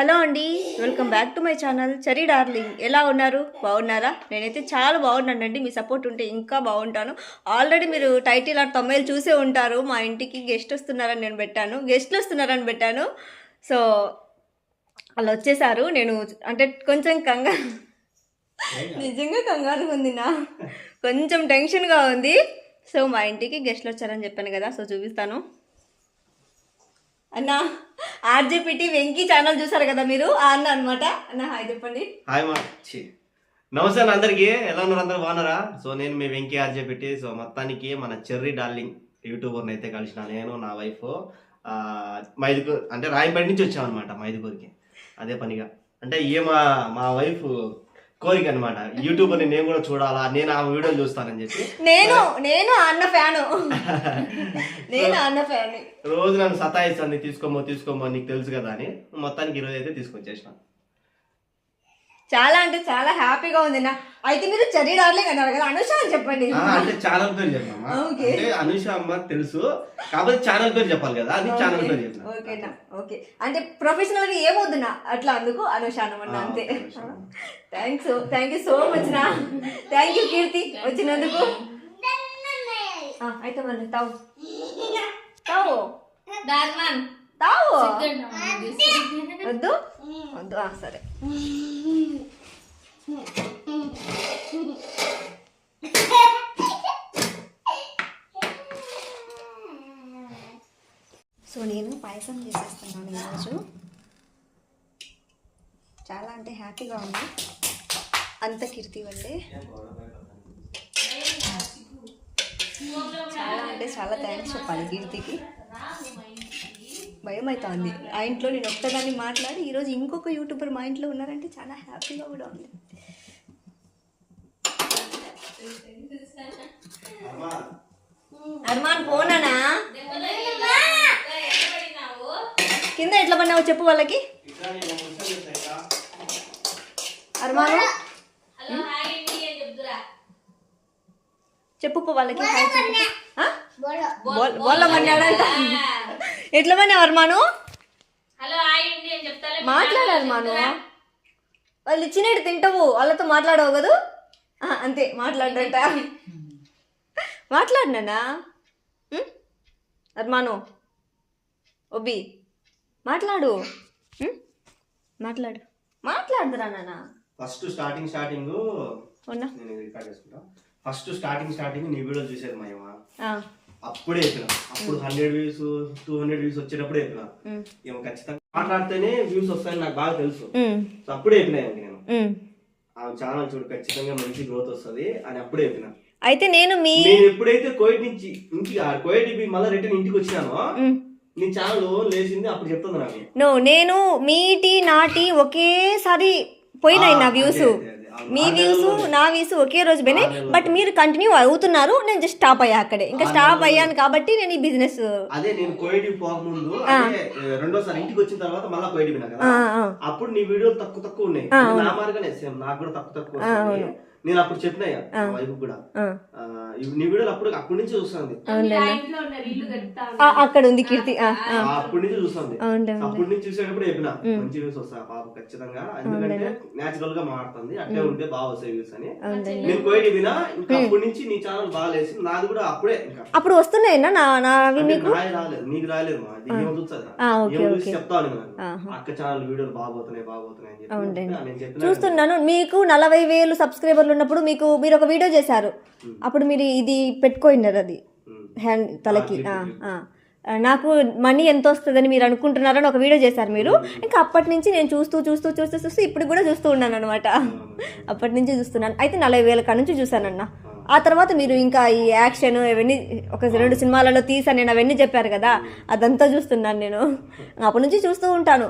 Hello అండి welcome back to my channel. చరీ darling ఎలా ఉన్నారు? బాగున్నారా? నేనైతే చాలా బాగున్నానండి మీ సపోర్ట్ ఉంటే ఇంకా బాగుంటాను. ఆల్రెడీ మీరు టైటిల్ ఆ తొమ్మిది చూసే ఉంటారు మా ఇంటికి గెస్ట్ వస్తున్నారని నేను పెట్టాను. గెస్ట్లు వస్తున్నారని పెట్టాను. సో వాళ్ళు వచ్చేసారు. నేను అంటే కొంచెం కంగారు నిజంగా కంగారు ఉంది నా కొంచెం టెన్షన్గా ఉంది. సో మా ఇంటికి గెస్ట్లు వచ్చారని చెప్పాను కదా సో చూపిస్తాను. అన్న ఆర్జేపీటీ వెంకీ ఛానల్ చూసారు కదా మీరు? ఆ అన్న అనమాట అన్న హాయ్ చెప్పండి. హాయ్ మా. ఛీ. నమస్తే అందరికీ అందరికి. ఎలా ఉన్నారు అందరు? బాగున్నారా? సో నేను మీ వెంకీ ఆర్జేపీటీ. సో మొత్తానికి మన చెర్రీ డార్లింగ్ యూట్యూబర్ని అయితే కలిసిన నేను నా వైఫ్ మైదుకూర్ అంటే రాయపేట నుంచి వచ్చామన్నమాట మైదుకూరికి. అదే పనిగా. అంటే ఏ మా మా వైఫ్ కోరిక అనమాట యూట్యూబర్ని నేను కూడా చూడాలా? నేను ఆ వీడియోలు చూస్తానని చెప్పి. నేను నేను అన్న ఫ్యాను. నేను అన్న ఫ్యాన్. రోజు నన్ను సతాయిస్తాను తీసుకోమో తీసుకోమో నీకు తెలుసు కదా అని. మొత్తానికి ఈరోజు అయితే తీసుకొచ్చేసిన. చాలా అంటే చాలా హ్యాపీగా ఉంది నా. అయితే మీరు చరీ డార్లింగ్ అన్నారు కదా అనుష అని చెప్పండి. అంటే ఛానల్ పేరు చెప్పమ్మా. అంటే అనుష అమ్మ తెలుసు కాబట్టి ఛానల్ పేరు చెప్పాలి కదా అది ఛానల్ పేరు చెప్పిన. ఓకేనా ఓకే. అంటే ప్రొఫెషనల్గా ఏమవుద్దు నా అట్లా అందుకు అనుష అనమాట అంతే. Thanks thank you so much నా. థ్యాంక్ యూ కీర్తి వచ్చినందుకు. ఆ, అయితే మరి తావు. తావు. డార్మన్ తావు? వద్దు? వద్దు సరే. సో నేను పాయసం చేసేస్తున్నాను ఈరోజు. చాలా అంటే హ్యాపీగా ఉంది. అంత కీర్తి వల్లే. చాలా అంటే చాలా థ్యాంక్స్ చెప్పాలి కీర్తికి. భయం అవుతుంది ఆ ఇంట్లో నేను ఒక్కదాన్ని మాట్లాడి ఈరోజు ఇంకొక యూట్యూబర్ మా ఇంట్లో ఉన్నారంటే చాలా హ్యాపీగా కూడా ఉంది. అర్మాన్ పోనానా? కింద ఎట్లా పడినావు చెప్పు వాళ్ళకి. అర్మాన్ హలో హాయ్ అండి అని చెప్తురా చెప్పు పో వాళ్ళకి బోల్ల పడినాడంట ఎట్లా పడినావు అర్మాను? హలో హాయ్ అండి అని చెప్తాలే? మాట్లాడు అర్మాను. వాళ్ళు ఇచ్చినట్టు తింటావు వాళ్ళతో మాట్లాడవు కదూ? అంతే మాట్లాడంట. మాట్లాడినానా ఉం? అర్మాను. ఒబ్బి మాట్లాడు? మాట్లాడు. మాట్లాడుదురా నాన్న. ఫస్ట్ స్టార్టింగ్ స్టార్టింగ్ ఉన్నా. నేను రికార్డ్ చేసుకుంటా. ఫస్ట్ స్టార్టింగ్ స్టార్టింగ్ నీ వీడియో చూసేది మాయమా ఆ, అప్పుడే చెప్పిన. అప్పుడు hundred views two hundred views వచ్చేటప్పుడే చెప్పిన. ఉం. ఏమో ఖచ్చితంగా మాట్లాడితేనే వ్యూస్ వస్తాయని నాకు బాగా తెలుసు. సో అప్పుడే చెప్పిన నేను. ఉం. ఆ ఛానల్ చూడు ఖచ్చితంగా మంచి గ్రోత్ వస్తది అని అప్పుడే చెప్పిన. అయితే నేను మీ నేను ఎప్పుడైతే కోవిడ్ నుంచి ఇంటికి కోవిడ్ మళ్ళీ రిటర్న్ ఇంటికి వచ్చినానో. నీ ఛానల్ లేచింది అప్పుడు చెప్తుంది నాకు. నో నేను మీటి నాటి ఒకేసారి పోయినాయి నా వ్యూస్. మీ వ్యూస్. నా వ్యూస్ ఒకే రోజు పోయినాయి. బట్ మీరు కంటిన్యూ అవుతున్నారు నేను జస్ట్ స్టాప్ అయ్యా అక్కడే ఇంకా స్టాప్. అయ్యాను కాబట్టి నేను ఈ బిజినెస్ అదే నేను కోవిడ్ పోకముందు రెండోసారి ఇంటికి వచ్చిన తర్వాత మళ్ళీ కోవిడ్ పోయినా కదా అప్పుడు నీ వీడియోలు తక్కువ తక్కువ ఉన్నాయి నా మార్గనే సేమ్ నాకు కూడా తక్కువ తక్కువ. నేను అప్పుడు చెప్పిన వైపు కూడా. నీ వీడియోలు అప్పుడు అప్పటి నుంచి చూస్తుంది. ఇంట్లో ఉన్నారు ఇల్లు కడతా అక్కడ ఉంది కీర్తి. అప్పటి నుంచి చూస్తుంది. అప్పటి నుంచి చూసేటప్పుడు చెప్పిన మంచి వ్యూస్ వస్తాయి పాప ఖచ్చితంగా. ఎందుకంటే నేచురల్గా మాట్లాడుతుంది. అట్లే ఉంటే బాగా వస్తాయి వ్యూస్ అని. నేను వినా ఇంకా అప్పటి నుంచి నీ ఛానల్ బాగా లేచి నాది కూడా అప్పుడే అప్పుడు నాది రాలేదు నీకు రాలేదు మా చెప్తాను. అక్క ఛానల్ వీడియోలు బాగోతున్నాయి బాగోతున్నాయి అని చెప్పి చూస్తున్నాను. మీకు నలభై వేలు సబ్స్క్రైబర్లు ఉన్నప్పుడు మీకు మీరు ఒక వీడియో చేశారు. అప్పుడు మీరు ఇది పెట్టుకోయినారు అది. హ్యాండ్ తలకి. ఆ, ఆ. ఆ, నాకు మనీ ఎంత వస్తుందని మీరు అనుకుంటున్నారని ఒక వీడియో చేశారు మీరు. ఇంకా అప్పటి నుంచి నేను చూస్తూ చూస్తూ చూస్తూ చూస్తూ ఇప్పుడు కూడా చూస్తూ ఉన్నాను అనమాట అప్పటి నుంచి చూస్తున్నాను. అయితే నలభై వేల కాడ నుంచి చూశానన్న. ఆ తర్వాత మీరు ఇంకా ఈ యాక్షన్ ఇవన్నీ ఒక రెండు సినిమాలలో తీసాను నేను అవన్నీ చెప్పారు కదా అదంతా చూస్తున్నాను నేను. అప్పటి నుంచి చూస్తూ ఉంటాను.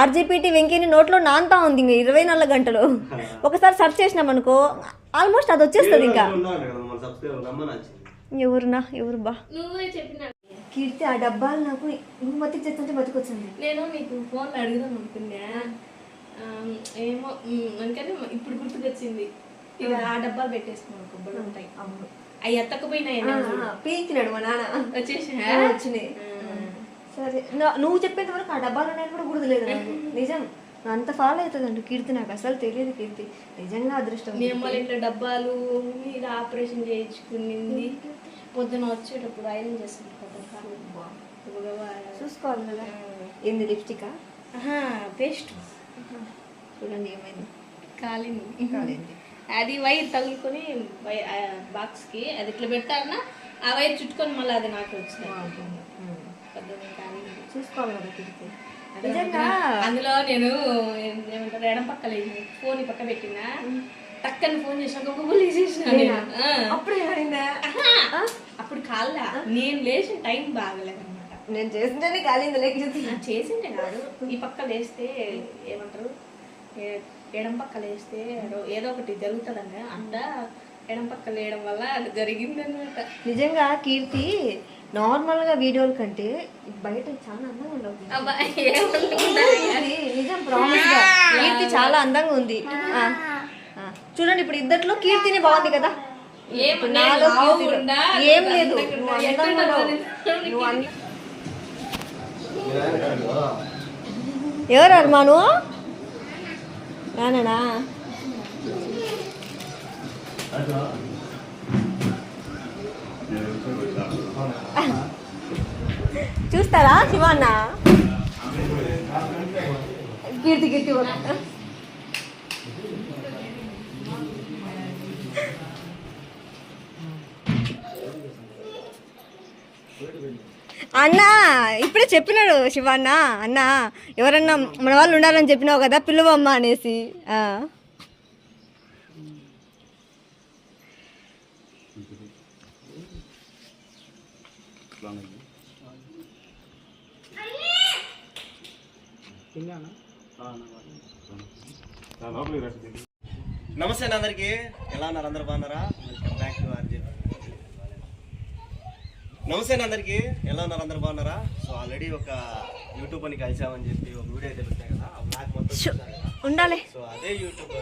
ఆర్జీపీటీ వెంకీని నోట్లో నాంతా ఉంది ఇంకా ఇరవై నాలుగు గంటలు. ఒకసారి సెర్చ్ చేసినాం అనుకో ఆల్మోస్ట్ అది వచ్చేస్తుంది ఇంకా. ఎవరునా? ఎవరు బా? నువ్వే చెప్పిన. కీర్తి ఆ డబ్బాలు నాకు నువ్వు బతికి చేస్తుంటే బతికొచ్చింది. నేను నీకు ఫోన్ అడుగుదాం అనుకున్నా. ఏమో అందుకని ఇప్పుడు గుర్తుకొచ్చింది. ఇవి ఆ డబ్బాలు పెట్టేసుకున్నాను కొబ్బరి ఉంటాయి. అవి ఎత్తకపోయినాయి పీకినాడు మా నాన్న. వచ్చేసి వచ్చినాయి. సరే. నువ్వు చెప్పేంత వరకు ఆ డబ్బాలు ఉన్నాయని కూడా గుర్తులేదు నాకు. నిజం. అంత ఫాలో అవుతుందండి కీర్తి నాకు. అసలు తెలియదు కీర్తి. నిజంగా అదృష్టం. నేను మళ్ళీ ఇట్లా డబ్బాలు మీద ఆపరేషన్ చేయించుకునింది. పొద్దున వచ్చేటప్పుడు ఐరన్ కాలు చూసుకోవాలి కదా. ఏంది లిప్స్టికా? పేస్ట్. చూడండి ఏమైంది. కాలింది. కాలేంది. అది వైర్ తగులుకొని బాక్స్కి అది ఇట్లా పెట్టారన్నా ఆ వైర్ చుట్టుకొని మళ్ళీ అది నాకు వచ్చింది. చూసుకోవాలి నిజంగా అందులో నేను ఏమంటారు ఎడం పక్క లేదు ఫోన్ పక్క పెట్టినా టక్కని ఫోన్ చేసినాక నేను. ఆ. అప్పుడు. అప్పుడు కాల్లా. నేను లేచిన టైం బాగలేదు నేను చేస్తుంటేనే కాలింది లేక కీర్తి చేసింటే కాదు. ఈ పక్క లేస్తే ఏమంటారు ఎడం పక్క లేస్తే రో- ఏదో ఒకటి జరుగుతుందండి అంట ఎడం పక్క లేయడం వల్ల అది జరిగింది అనమాట నిజంగా కీర్తి నార్మల్గా వీడియోల కంటే బయట చాలా అందంగా ఉండవు. నిజం కీర్తి చాలా అందంగా ఉంది. చూడండి ఇప్పుడు ఇద్దట్లో కీర్తిని బాగుంది కదా? ఏం లేదు అందంగా నువ్వు నానా చూస్తారా శివన్న? కీర్తి కీర్తి ఒక- అన్నా ఇప్పుడే చెప్పినాడు శివన్న అన్న ఎవరన్నా మన వాళ్ళు ఉండాలని చెప్పినావు కదా పిల్లవమ్మ అనేసి. ఆ. నమస్తే అందరికి. ఎలా ఉన్నారు? అందరు బాగున్నారా వెల్కమ్ బ్యాక్ టు ఆర్జే నమస్తే అండి అందరికి. ఎలా ఉన్నారు అందరు? బాగున్నారా? సో ఆల్రెడీ ఒక యూట్యూబ్ అని కలిసామని చెప్పి ఒక వీడియో అయితే పెట్టాయి కదా. బ్లాగ్ మొత్తం ఉండాలి. సో అదే యూట్యూబ్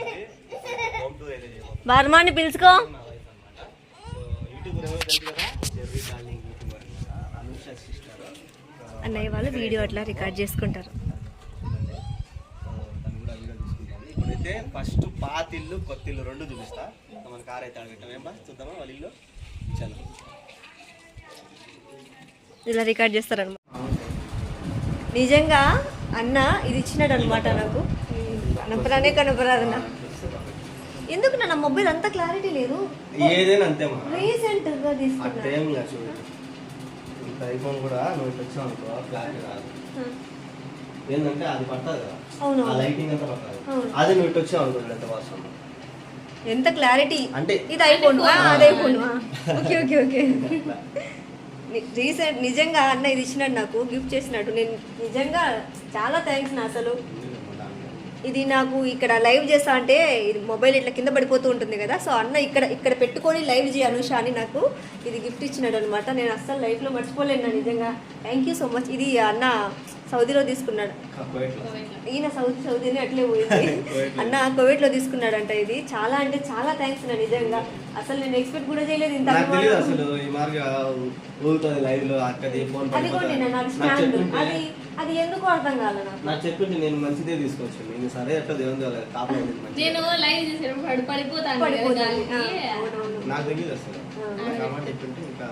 హోమ్ టూర్ అయితే బర్మాని పిలుచుకో. అన్నయ్య వాళ్ళు వీడియో అట్లా రికార్డ్ చేసుకుంటారు. ఇప్పుడైతే ఫస్ట్ పాతిల్లు కొత్తిల్లు రెండు చూపిస్తా. మన కార్ అయితే అడగటం ఏం బా? చూద్దామా వాళ్ళ ఇల్లు? చలో. ఇలా రికార్డ్ చేస్తారనమాట. నిజంగా అన్న ఇది ఇచ్చినాడు అనమాట నాకు. కనపరానే కనపరాదన్న. ఎందుకు నా మొబైల్ అంత క్లారిటీ లేదు. ఏదైనా అంతే మా. రీసెంట్గా ఆ తీసుకున్నా టైం చూడు. ఇంత ఐఫోన్ కూడా నువ్వు ఇటు వచ్చావు అనుకో క్లారిటీ రాదు. ఏంటంటే అది పడుతుంది కదా. అవును. ఆ లైటింగ్ అంతా పడుతుంది అవును. అది నువ్వు ఇటు వచ్చావు అనుకో ఎంత వర్షం ఎంత క్లారిటీ? అంటే ఇది ఐఫోన్. అది iPhone. Okay okay okay. Recent నిజంగా అన్న ఇది ఇచ్చినాడు నాకు గిఫ్ట్ చేసినట్టు నేను నిజంగా చాలా థ్యాంక్స్ నా అసలు. ఇది నాకు ఇక్కడ లైవ్ చేస్తా అంటే ఇది మొబైల్ ఇట్లా కింద పడిపోతూ ఉంటుంది కదా సో అన్న ఇక్కడ ఇక్కడ పెట్టుకొని లైవ్ చేయి అనుష అని నాకు ఇది గిఫ్ట్ ఇచ్చినాడు అనమాట నేను అస్సలు లైఫ్లో మర్చిపోలేను నా నిజంగా. Thank you so much. ఇది అన్న సౌదీలో తీసుకున్నాడు. ఈయన సౌదీ సౌదీని అట్లే పోయింది. అన్న కువైట్లో తీసుకున్నాడంట ఇది. చాలా అంటే చాలా థ్యాంక్స్ నా నిజంగా. అసలు నేను ఎక్స్పెక్ట్ కూడా చేయలేదు ఇంత నాకు తెలియదు అభిమానం. అసలు ఈ మార్గ ఊగుతుంది లైవ్లో అక్కది ఫోన్ అది కూడా నాకు స్టాండ్ అది అది ఎందుకు అర్థం కాలే నాకు చెప్పింటే నేను మంచిదే తీసుకొచ్చాను. నేను సరే ఎట్లా దేవుని కాపులో. నేను లైవ్ చేసేటప్పుడు పడిపోతాను నాకు తెలియదు అసలు. చెప్పింటే ఇంకా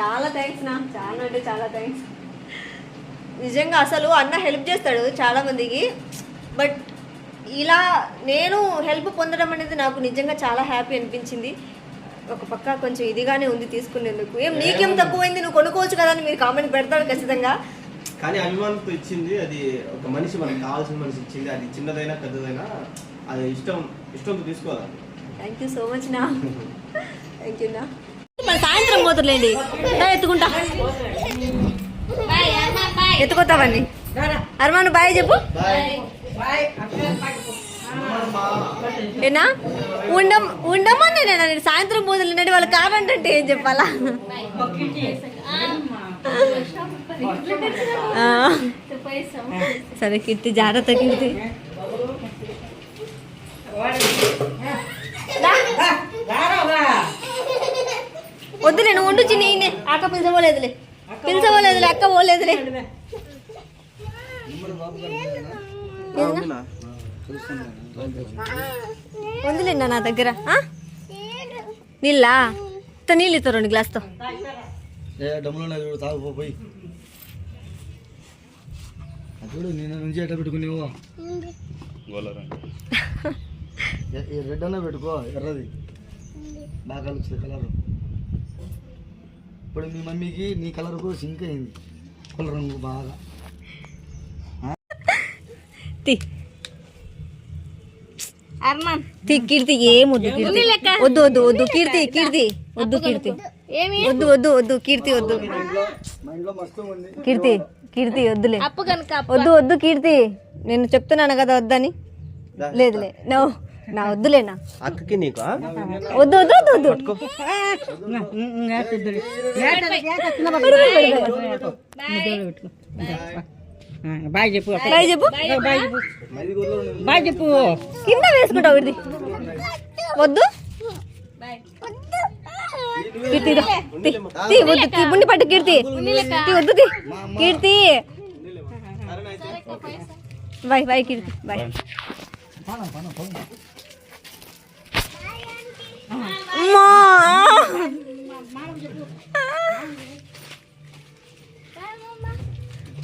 చాలా థ్యాంక్స్ నా. చాలా అంటే చాలా థ్యాంక్స్ నిజంగా అసలు అన్న హెల్ప్ చేస్తాడు చాలా మందికి. బట్ ఇలా నేను హెల్ప్ పొందడం అనేది నాకు నిజంగా చాలా హ్యాపీ అనిపించింది. ఒక పక్క కొంచెం ఇదిగానే ఉంది తీసుకునేందుకు. ఏం నీకేం తక్కువైంది? నువ్వు కొనుక్కోవచ్చు కదా అని మీరు కామెంట్ పెడతాడు ఖచ్చితంగా. కానీ అభిమానంతో ఇచ్చింది అది ఒక మనిషి మనకి కావాల్సిన మనిషి ఇచ్చింది. అది చిన్నదైనా పెద్దదైనా అది ఇష్టం ఇష్టంతో తీసుకోవాలి థ్యాంక్ యూ సో మచ్ నా. థ్యాంక్ యూ నా. మరి సాయంత్రం పోతులేండి ఎత్తుకుంటా. ఎత్తుకోతావండి అర్మాను బాయ్ చెప్పు. ఏనా? ఉండం ఉండమని నేను నేను సాయంత్రం పోతులేనండి వాళ్ళ కారణం అంటే ఏం చెప్పాలా? సరే కీర్తి జాగ్రత్త కీర్తి వద్దు నేను ఉండు చిన్న ఈయనే. ఆక పిలిచబోలేదులే. పిలిచవలేదులే అక్క పోలేదులే. వదిలేండి నా దగ్గర? ఆ? నీళ్ళా? ఇంత నీళ్ళు ఇస్తారు రెండు గ్లాస్తో. చూడు నేను నుంచి ఎట్లా పెట్టుకునేవో. రెడ్ అన్న పెట్టుకో ఎర్రది. బాగా కలుస్తుంది కలర్. ఇప్పుడు మీ మమ్మీకి నీ కలర్కు సింక్ అయింది. కలర్ రంగు బాగా. అర్మాన్ తీ కీర్తి ఏం వద్దు కీర్తి వద్దు వద్దు వద్దు కీర్తి కీర్తి వద్దు కీర్తి ఏమి వద్దు వద్దు వద్దు కీర్తి వద్దు కీర్తి కీర్తి వద్దులే వద్దు వద్దు కీర్తి నేను చెప్తున్నాను కదా వద్దని లేదులే నో నా వద్దులేనా అక్కకి నీకు ఆ? వద్దు వద్దు వద్దు వద్దు బాయ్ చెప్పు బాయ్ చెప్పు. బాయ్ చెప్పు. కింద వేసుకుంటావు ఇది వద్దు. కీర్తి బుండి పట్టు కీర్తి. వద్దు. Keerthi. Bye bye Keerthi bye అమ్మా.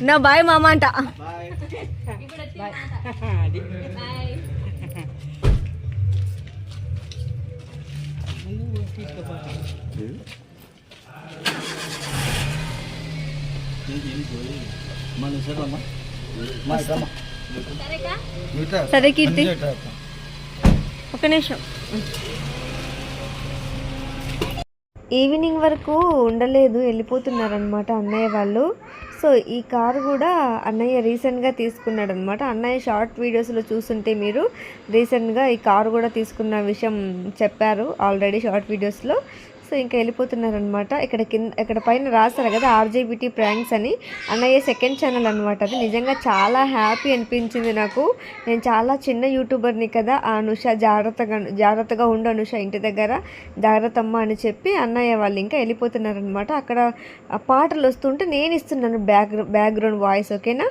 నా బాయ్ మామ అంట. సరే కీర్తి. ఒక నిమిషం. ఈవినింగ్ వరకు ఉండలేదు వెళ్ళిపోతున్నారనమాట అన్నయ్య వాళ్ళు. సో ఈ కారు కూడా అన్నయ్య రీసెంట్గా తీసుకున్నాడు అనమాట అన్నయ్య షార్ట్ వీడియోస్లో చూస్తుంటే మీరు రీసెంట్గా ఈ కారు కూడా తీసుకున్న విషయం చెప్పారు ఆల్రెడీ షార్ట్ వీడియోస్లో. సో ఇంకా వెళ్ళిపోతున్నారనమాట ఇక్కడ కింద ఇక్కడ పైన రాస్తారు కదా ఆర్జేబిటీ ప్రాంక్స్ అని. అన్నయ్య సెకండ్ ఛానల్ అనమాట అది నిజంగా చాలా హ్యాపీ అనిపించింది నాకు. నేను చాలా చిన్న యూట్యూబర్ని కదా ఆ అనుష జాగ్రత్తగా జాగ్రత్తగా ఉండు అనుష ఇంటి దగ్గర. జాగ్రత్తమ్మ అని చెప్పి అన్నయ్య వాళ్ళు ఇంకా వెళ్ళిపోతున్నారనమాట అక్కడ పాటలు వస్తుంటే నేను ఇస్తున్నాను బ్యాక్ బ్యాక్గ్రౌండ్ వాయిస్ ఓకేనా